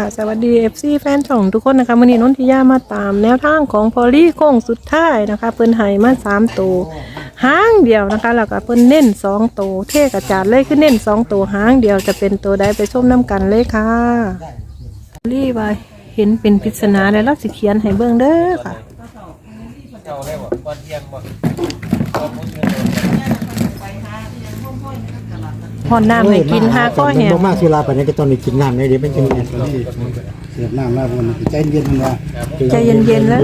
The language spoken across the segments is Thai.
ค่ะสวัสดี FC แฟนช่องทุกคนนะคะวันนี้นนทิยามาตามแนวทางของพอลลี่โค้งสุดท้ายนะคะ เพิ่นให้มาสามตัวหางเดียวนะคะแล้วก็เพิ่นเน้นสองตัวเทกระจาดเลยคือเน้นสองตัวหางเดียวจะเป็นตัวใดไปชมน้ำกันเลยค่ะพอลลี่ว่าเห็นเป็นปริศนาแล้วเราสิเขียนให้เบิ่งเด้อค่ะเจ้าได้บ่ก่อนเที่ยงบ่ พอนน้ำให้กินหาก็แห้งบ่มาสุราปานนี้ก็ต้องได้กินน้ำได้เดี๋ยวมันจะมีเสียบน้ำมาบนใจเย็นมันว่าใจเย็นๆแล้ว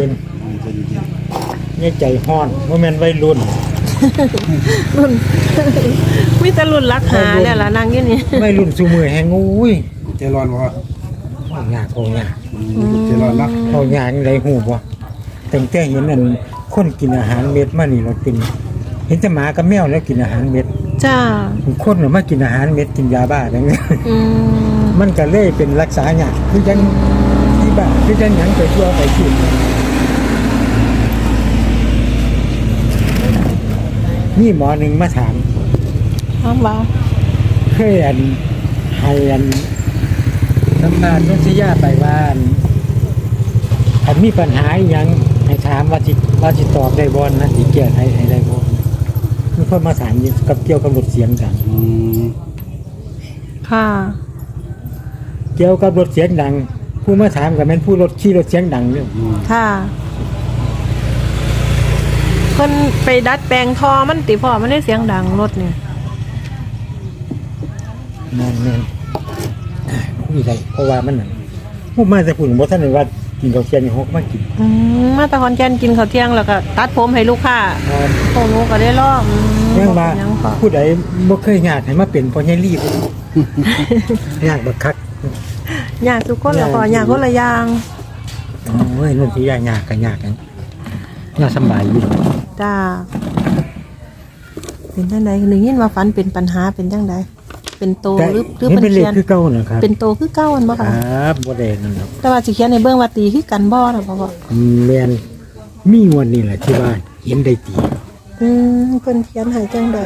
เนี่ยใจฮ้อนบ่แม่นวัยรุ่นรุ่นมีแต่รุ่นรักหาเนี่ยล่ะนางอยู่นี่วัยรุ่นซุมื้อแฮงอุ้ยใจร้อนบ่ห้องยากห้องยากใจร้อนนะห้องยากจังไดฮู้บ่ตั้งแต่เห็นอันคนกินอาหารเม็ดมานี่เราเป็นเห็นแต่หมากับแมวแล้วกินอาหารเม็ด จ้าคนน่ะมากินอาหารเม็ดกินยาบ้าจังอืมมันก็เลยเป็นรักษายากคือจังที่บ้าคือจังหยังไปทั่วไปกินนี่หมอหนึ่งมาถามอ้าวว้าวเคยอันให้อันน้ำตาลนุชยาไปว่าอันอันมีปัญหาอหยังให้ถามว่าจิว่าจิตอบได้บอลนะจิเกียรให้ให้ได้บอล มีคนมาถามอยู่กับเกี่ยวกับรถเสียงดัง อืมค่ะ เกี่ยวกับรถเสียงดัง ผู้มาถามกับแม่นผู้รถขี่รถเสียงดังเนี่ยค่ะเพิ่นไปดัดแปลงทอมันติพอมันได้เสียงดังรถนี่นั่นนั่นคุยได้เพราะว่ามันนั่นผู้มาจะพูดบ่ท่านเลยว่า กินข้าวเสียงนี่ฮกมากินอืมมาตะคอนแกนกินข้าวเที่ยงแล้วก็ตัดผมให้ลูกค้าอ่าโอ้โหก็ได้รอบอืมยังว่ายังพอผู้ใดบ่เคยญาติให้มาเป็นพ่อใหญ่รีบยากบักคักอยากทุกคนแล้วพออยากคนละอย่างโอ้ยนั่นสิยากยากกันยากกันน่าสำบายอยู่จ้าเป็นจังไดหนึ่งยินว่าฝันเป็นปัญหาเป็นจังได เป็นโตแต่หรือหรือเห็นเป็นเป็นเลขเขียนคือเก่านะครับเป็นโตคือเก้าอันบ่คค่ะรับบ่ได้นั่นหรอกแต่ว่าสิเขียนในเบื้องว่าตีคือกันบ่นะพ่อพ่ออืมแม่นมีงวดนี่แหละที่ว่าเห็นได้ตีอืมเพิ่นเขียนให้จังได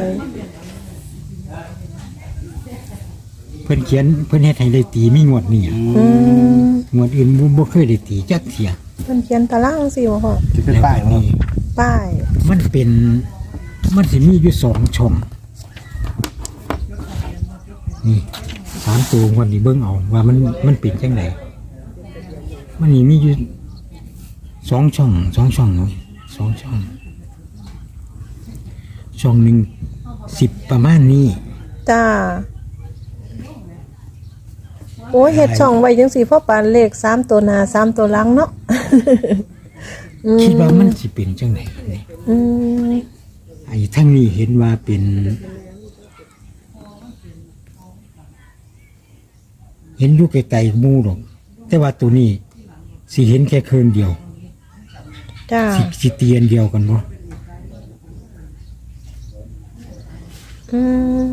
เพิ่นเขียนเพิ่นเฮ็ดให้ได้ตีมีงวดนี่อืมงวดอื่นบ่บ่เคยได้ตีจักเที่ยเพิ่นเขียนตารางสิบ่พ่อจะเป็นป้ายแล้วนี่นี่ป้าย มันเป็นมันสิมีอยู่สองช่อง นี่สามตัววันนี้เบิ่งเอาว่ามันมันเป็นจังไดมันนี่มีอยู่สองช่องสองช่องเนาะสองช่อง ช่องหนึ่งสิบประมาณนี้จ้า โอ้ยเฮ็ดช่องไว้จังซี่พ่อปานเลขสามตัวหน้าสามตัวหลังเนาะ อืมคิดว่ามันสิเป็นจังไดนี่อืมไอ้ทั้งนี้เห็นว่าเป็น เห็นอยู่ไกลๆหมู่หรอก แต่ว่าตัวนี้สิเห็นแค่คืนเดียวจ้าสิสิเตียนเดียวกันบ่อืม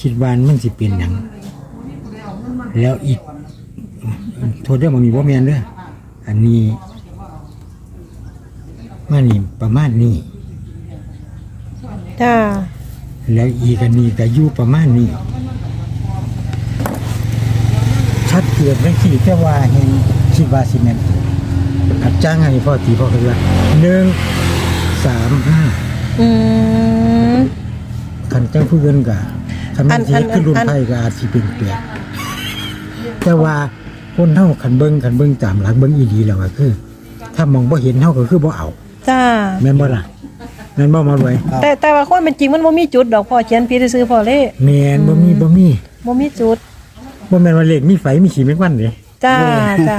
คิดว่ามันสิเป็นหยังแล้วอีกโทษเด้อบ่มีบ่แม่นเด้ออันนี้มันนี่ประมาณนี้จ้าแล้วอีกอันนี้ก็อยู่ประมาณนี้ ชัดเจนจังซี่แต่ว่าเห็นคิดว่าสิแม่นอัดจ้างให้พ่อตีพ่อคือว่าหนึ่งสามห้าอืมคันจังผู้อื่นก็คันอัมันนสิอันขึ้นรุ่นอันไทยก็อาจสิเป็นแปลกแต่ว่าคนเฮาคันเบิ่งคันเบิ่งตามหลักเบิ่งอีดีแล้วก็คือ ถ้ามองบ่เห็นเฮาก็คือบ่เอาจ้าแม่นบ่ล่ะแม่นบ่มารวยแต่แต่ว่าความเป็นจริงมันบ่มีจุดดอกพ่อเขียนผิดซื่อๆพ่อเลยแม่นบ่มีบ่มีบ่มีจุด บ่แม่นว่าเลขมีไฟมีขีดมีควันเด้จ้าจ้า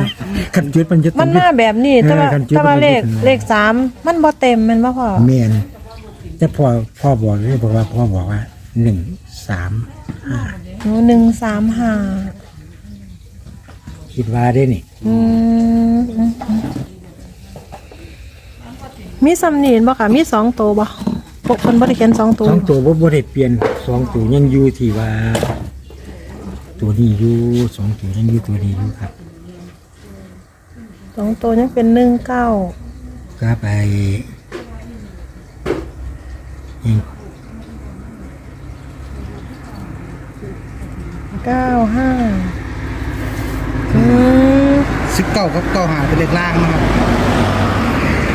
คันจุดมันจะมันมาแบบนี้แต่ว่าเออคันจุดแต่ว่ามันเลขจะเป็น เลขสามมันบ่เต็มแมันบ่พ่อแม่นแต่พ่อพ่อบอกเลยบอกว่าพ่อบอกว่าหนึ่งสามห้าหนูหนึ่งสามห้าคิดว่าได้นี่อืมอืมอืมมีสำนีนบ่ค่ะ มีสองตัวบ่พวกคนบ่ได้เขียนสองตัวสองตัวบ่บ่ได้เปลี่ยนสองตัวยังอยู่ที่ว่า ตัวนี้อยู่สองตัวยังอยู่ตัวนี้อยู่ครับ สองตัวยังเป็นหนึ่งเก้าก็ไปยังเก้าห้าอืมสิบเก้ากับเก้าหาเป็นเลขล่างนะครับ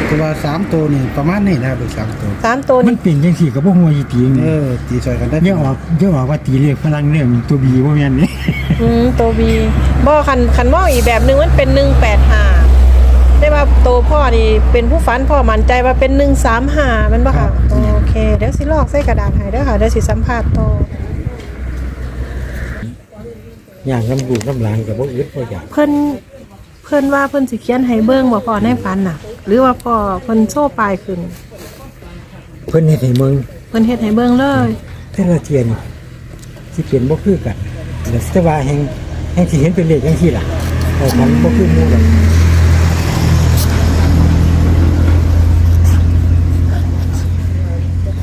แต่ว่าสามตัวนี่ประมาณนี้นะครับเลขสามตัว สามตัวมันนี้เป็นจังซี่ก็บ่ฮู้ว่าอีตีงเออตีซอยกันได้เยอะออกเยอะออกว่าตีเลขพลังเรื่องตัวบีบ่แม่นนี่อืมตัวบีบ่คันคันมองอีกแบบหนึงมันเป็นหนึ่งแปดห้าได้ว่าตัวพ่อนี่เป็นผู้ฝันพ่อมั่นใจว่าเป็นหนึ่งสามห้ามันบ่ค่ะ โอเค เดี๋ยวสิลอกใส่กระดาษให้เด้อค่ะเดี๋ยวสิสัมภาษณ์ต่อ อย่างน้ำดูกน้ำหลังก็บ่อึดบ่อยากเพิ่น เพิ่นว่าเพิ่นสิเขียนให้เบิ่งบ่พ่อในฝันน่ะ หรือว่าพ่อเพิ่นโชว์ปลายขึ้น เพิ่นเฮ็ดให้เมืองเพิ่นเฮ็ดให้เบิ่งเลย แต่ละเทียนสิเปลี่ยนบ่คือกันแต่แต่ว่าแห่งแห่งสิเห็นเป็นเลขจังซี่ล่ะเอามันบ่คือหมู่ดอก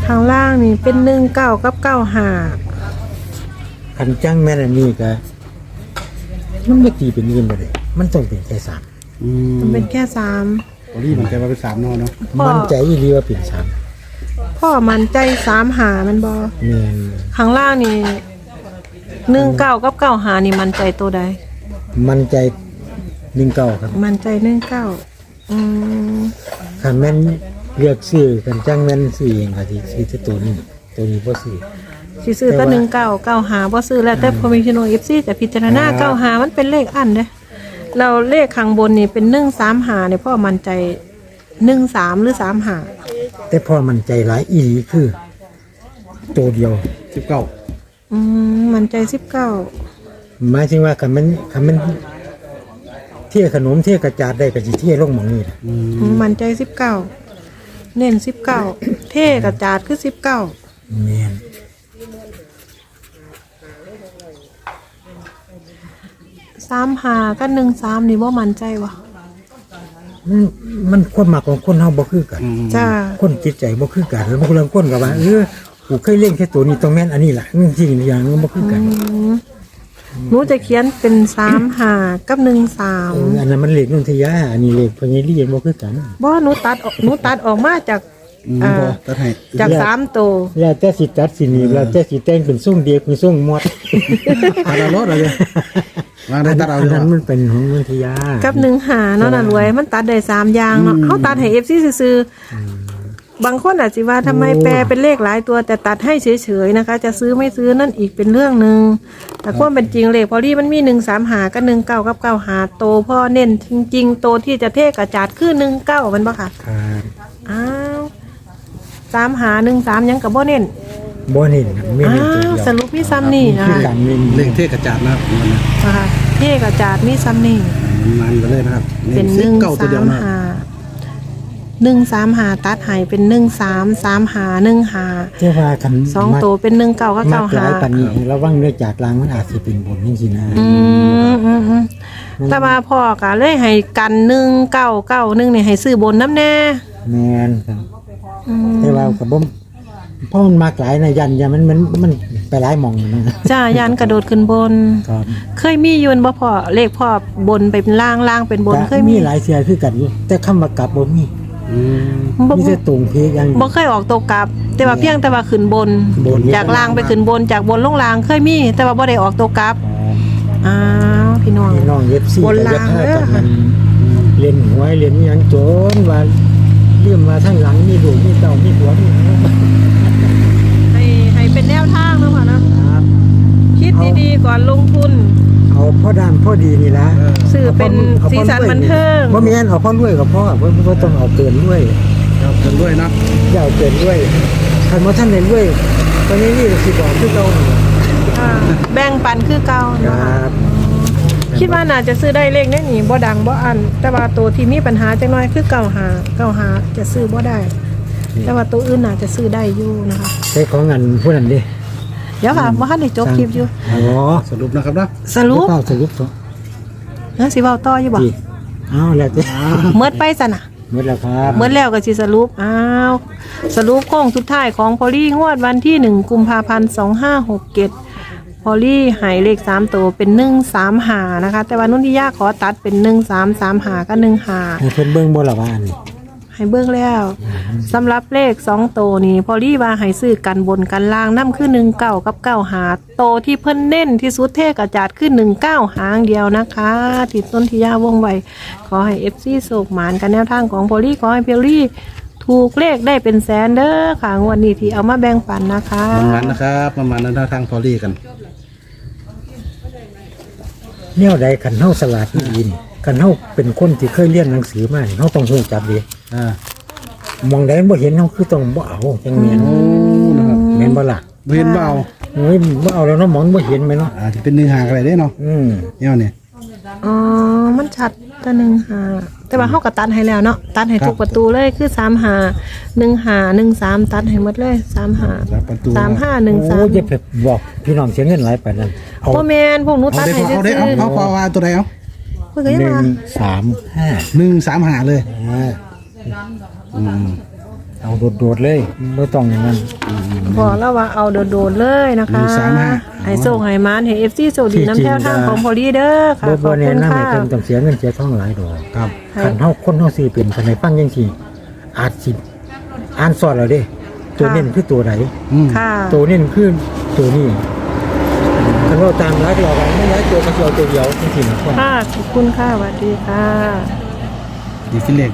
ข้างล่างนี่เป็นหนึ่งเก้ากับเก้าห้าคันจังแม่นอันนี้ก็มันบ่ตีเป็นเงินบ่ได้ มันต้องเป็นแค่สามอืมมันเป็นแค่สามโอ้ยมันใจว่าเป็นสามเนอเนาะพ่อมันใจอีหลีว่าเป็นสามพ่อมันใจสามหามันบอแม่นข้างล่างนี่หนึ่งเก้ากับเก้าหานี่มันใจตัวใด มันใจหนึ่งเก้าครับมันใจหนึ่งเก้าอืมคันแม่นเลือกซื้อกันจังแม่นซื้อเองก็สิซื้อแต่ตัวนี้ตัวนี้บ่ซื้อ สิซื้อแตั้หนึ่งเก้าเก้าหาบ่ซื้อแล้วแต่พอมีชโนเอฟซีจะพิจารณาเก้าหามันเป็นเลขอันเด้ เราเลขข้างบนนี่เป็นหนึ่งสามหาเนี่ยพ่อมันใจหนึ่งสามหรือสามหาแต่พอมันใจหลายอีหลีคือ ตัวเดียวสิบเก้าอืมมันใจสิบเก้าหมายถึงว่าคันมันคันมันเที่ยขนมเที่ยกระจาดได้ก็สิเที่ยลงหมองนี่ล่ะอืมมันใจสิบเก้าเน้นสิบเก้าเท่กระจาดคือสิบเก้าแม่น สามหากับหนึ่งสามนี่ว่ามันใจวะมันมันความมักของคนเฮาบ่คือกันอืมจ้า คนจิตใจบ่คือกันแล้วบางคนก็ว่าเออกูเคยเล่นแค่ตัวนี้ต้องแม่นอันนี้ล่ะจริงๆอย่างมันบ่คือกันหนูจะเขียนเป็นสามหากับหนึ่งสามเอออันนั้นมันเลขนนทยาอันนี้เลขพญาลีบ่คือกัน บ่หนูตัดออกหนูตัดออกมาจาก อืมอ่า บ่ตัดให้จากสามตัวแล้วแต่สิตัดสิหนีบแล้วแต่สิแต่งเป็นส่งเดียวเป็นส่งหมดตัดเอารถอะไรมาได้ตัดเอาอันอยู่นั้นวะมันเป็นของนนทยากับหนึ่งหาเนาะน่ะรวย มันตัดได้สามอย่างเนาะเขาตัดให้เอฟซีซื้อๆบางคนอาจจะว่าทำไมแปลเป็นเลขหลายตัว แต่ตัดให้เฉยๆนะคะ จะซื้อไม่ซื้อนั่นอีกเป็นเรื่องหนึ่งแต่ความเป็นจริงเลขพอดีมันมีหนึ่งสามหากับหนึ่งเก้ากับเก้าหาโตพ่อเน้นจริงๆโตที่จะเทกระจาดคือหนึ่งเก้ามันปะค่ะ ครับอ้าว สามหาหนึ่งสามยังกับบ่เน้นบ่เน้นไม่อ้าเน้นตัววเดียวสรุปมีซ้ำนี่นะคือคะกันเน้นเลขเทศกระจาดนะครับมันนะนะคะเทกระจาดมีซ้ำนี่ มันไปเลยนะครับเป็นหสิบนึ่งเก้าตัวสาเดียวมนะหาหนึ่งสามหาตัดใหายเป็นหนึ่งสามสามหาหนึ่งหาเจ้าว่าคันสองตัวเป็นหนึ่งเก้าก็มัเก้ากหหาลายปานนี้ให้ระวังเนื้อจากลางมันอาจสิเป็นบนจังซี่นะ อืมอืมอืมแต่ว่าพ่อกะเลยให้กันหนึ่งเก้าเก้าหนึ่งเนี่ยให้ซื้อบนน้ำแน่ แม่นครับ อืมแต่ว่าก็บ่เพราะมันมากหลายนะยันยันมันมันมันไปหลายหม่องนะจ้ายันกระโดดขึ้นบนครับเคยมีอยืนบ่พ่อเลขพ่อบนไปเป็นล่างล่างเป็นบนเคยมีมีหลายเสียคือกันอยู่แต่คำว่ากลับบ่มีอืม บ่มีแต่ตรงเพกอย่างเดียว บ่เคยออกตัวกลับ แต่ว่าเพียงแต่ว่าขึ้นบน บน จากล่างไปขึ้นบนจากบนลงล่างเคยมีแต่ว่าบ่ได้ออกตัวกลับอ้าวพี่น้อง พี่น้องเย็บซี่บนก็ล่างจะพาเด้อกันมันเล่นหวยเล่นอิหยังโจนว่า เรื่องมาทั้งหลังมีลูกมีเต้ามีผัวมีหยังให้ให้เป็นแนวทางเนาะพ่อนะครับ คิดดีๆก่อนลงทุน เอาพ่อดำพ่อดีนี่ละสื่อเป็นอาพ่อสีสันอาพ่อรวยบันเทิงบ่แม่นเอาพ่อรวยกับพ่อบ่บ่ต้องเอาเกินรวยครับกันด้วยนะอย่าเอาเกินรวยคันบ่ทันได้รวย ตอนนี้นี่ก็สิบอกคือเก่านี่อ่าแบ่งปันคือเก่าคเนาะรับ คิดว่าน่าจะซื้อได้เลขแน่นี่บ่ดังบ่อัน แต่ว่าตัวที่มีปัญหาจังน้อยคือเก่าหาเก่าหาจะซื้อบ่ได้ แต่ว่าตัวอื่นน่าจะซื้อได้อยู่นะคะใช้ของเงินผู้นั้นดิเดี๋ยวค่ะว่าคันได้จบคลิปอยู่อ๋อสรุปนะครับนะสรุปเป้าสรุปตัวนะสิเว้าต่ออยู่บ่จีเอาแล้วแต่เมิดไปซะน่ะหมดแล้วครับเมื่อแล้วก็สิสรุปอ้าวสรุปโค้งสุดท้ายของพอลี่งวดวันที่หนึ่งกุมภาพันธ์สองห้าหกเจ็ดพ อลี่หายเลขสามตัวเป็นหนึ่งสามหานะคะ แต่ว่านุ่นที่ยากขอตัดเป็นหนึ่งสามสามหาก็หนึ่งหาให้เพิ่นเบิ่งบ่ล่ะว่าอันนี้ใให้เบิ่งแล้วสำหรับเลขสองโตวนี่พอลี่ว่าให้ซื้อกันบนกันล่างน้ำคือหนึ่งเก้ากับเก้าหาโตวที่เพิ่นเน้นที่สุดเทกระจาดขึ้นหนึ่งเก้าหางเดียวนะคะติดต้นที่ยาวงไว้ขอให้เอฟซีโศกหมานกันแนวทางของพอลี่ขอให้พอลี่ถูกเลขได้เป็นแสนเด้อค่ะงวดนี้ที่เอามาแบ่งปันนะคะประมาณนะครับประมาณนั้นทางพอลี่กัน แนวใดคันเฮาสลาดอีหลีนี่คันเฮาเป็นคนที่เคยเรียนหนังสือมานี่เฮาต้องฮู้จักดีอ่ามองใดบ่เห็นเฮาคือต้องบ่เอาจังแม่นโอ้นะครับแม่นบ่ล่ะบ่เห็นเบาโอ้ยบ่เอาแล้วเนาะหมองบ่เห็นไหมเนาะอาจจะเป็นหนึ่งหางอะไรได้เนาะอืมเนี่ยเนี่ยอ๋อ มันชัดตัวหนึ่งหา แต่ว่าเขาก็ตัดให้แล้วเนาะตัดให้ทุกประตูเลยคือสามหาหนึ่งหาหนึ่งสามตัดให้หมดเลยสามหาครับประตูสามห้าหนึ่งสามโอ้ยอย่าไปบอกพี่น้องเสียเงินหลายปานนั้นเอาโอแมนพวกหนูเอาตัดได้ให้พอซื้เอาอได้เอาเอาพอว่าตัวใดเอาเพื่อก็หยังนึ่งมาสามห้าหนึ่งสามหาเลยอ่าอืม เอาโดดๆเลยไม่ต้องอย่างนั้นบอกแล้วว่าเอาโดดๆเลยนะคะให้ส่งให้มานให้เอฟซีโซดีน้ำแถวทางของพอลีเดอร์ค่ะบ่ขบ่อบแนะคุณนำให้ค่ะ เพิ่นต้องเสียเงินเสียทองหลายดอกครับให้คันเฮาคนเฮาสิเป็นคันให้ฟังจังซี่อาจสิอ่านสอดแล้วเด้ ตัวเน้นคือตัวใดอืมค่ะ ตัวเน้นคือตัวนี้คันว่าตามหลายตัวกันไม่หลายตัวก็สิเอาตัวเดียวจังซี่นะค่ะขอบคุณค่ะสวัสดีค่ะ ดีขึ้นเลข